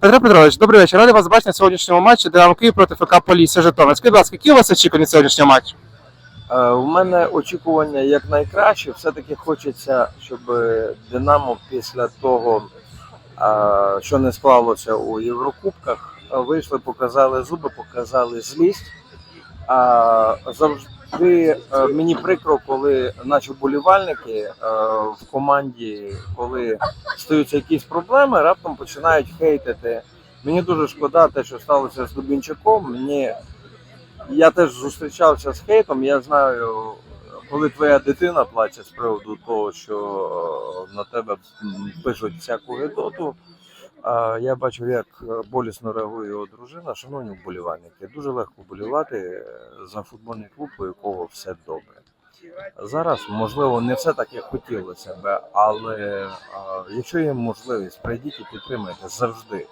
Петро Петрович, добрий вечір. Радий вас бачити на сьогоднішньому матчі Динамо Київ проти ФК Полісся Житомир. Будь ласка, які у вас очікування сьогоднішнього матчу? Е, У мене очікування якнайкраще. Все-таки хочеться, щоб Динамо після того, е, що не склалося у Єврокубках, вийшли, показали зуби, показали злість. А завжди е, мені прикро, коли наші вболівальники е, в команді, коли стаються якісь проблеми, раптом починають хейтити. Мені дуже шкода те, що сталося з Дубінчаком. Мені я теж зустрічався з хейтом. Я знаю, коли твоя дитина плаче з приводу того, що е, на тебе пишуть всяку гидоту. е, Я бачу, як болісно реагує його дружина. Шановні вболівальники, дуже легко вболівати за футбольний клуб, у якого все добре. Зараз, можливо, не все так, як хотілося б, але якщо є можливість, прийдіть і підтримайте завжди.